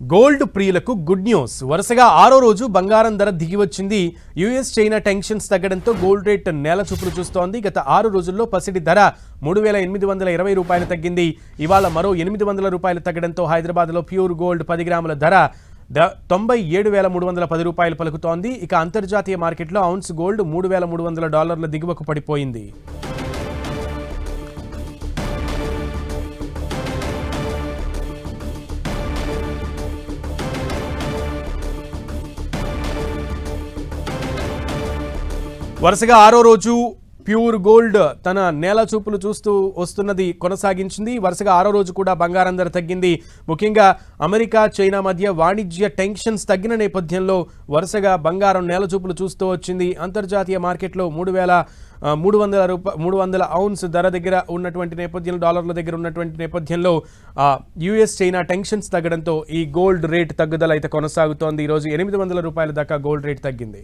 Gold ప్రియులకు good news. వరుసగా ఆరో రోజు బంగారం ధర దిగి వచ్చింది. యుఎస్ చైనా టెన్షన్స్ తగ్గడంతో గోల్డ్ రేట్ నేల చూపులు చూస్తోంది. గత ఆరు రోజుల్లో పసిడి ధర మూడు వేల ఎనిమిది వందల ఇరవై రూపాయలు తగ్గింది. ఇవాళ మరో ఎనిమిది వందల రూపాయలు తగ్గడంతో హైదరాబాద్లో ప్యూర్ గోల్డ్ పది గ్రాముల ధర తొంభై ఏడు వేల మూడు వందల పది రూపాయలు పలుకుతోంది. ఇక అంతర్జాతీయ మార్కెట్లో ఔన్స్ గోల్డ్ మూడు వేల మూడు వందల డాలర్ల దిగువకు పడిపోయింది. వరుసగా ఆరో రోజు ప్యూర్ గోల్డ్ తన నేల చూపులు చూస్తూ వస్తున్నది కొనసాగించింది. వరుసగా ఆరో రోజు కూడా బంగారం ధర తగ్గింది. ముఖ్యంగా అమెరికా చైనా మధ్య వాణిజ్య టెన్షన్స్ తగ్గిన నేపథ్యంలో వరుసగా బంగారం నేల చూపులు చూస్తూ వచ్చింది. అంతర్జాతీయ మార్కెట్లో మూడు వేల మూడు వందల రూప మూడు వందల ఔన్స్ ధర దగ్గర ఉన్నటువంటి నేపథ్యంలో డాలర్ల దగ్గర ఉన్నటువంటి నేపథ్యంలో యుఎస్ చైనా టెన్షన్స్ తగ్గడంతో ఈ గోల్డ్ రేట్ తగ్గుదల అయితే కొనసాగుతోంది. ఈరోజు ఎనిమిది వందల రూపాయల దాకా గోల్డ్ రేట్ తగ్గింది.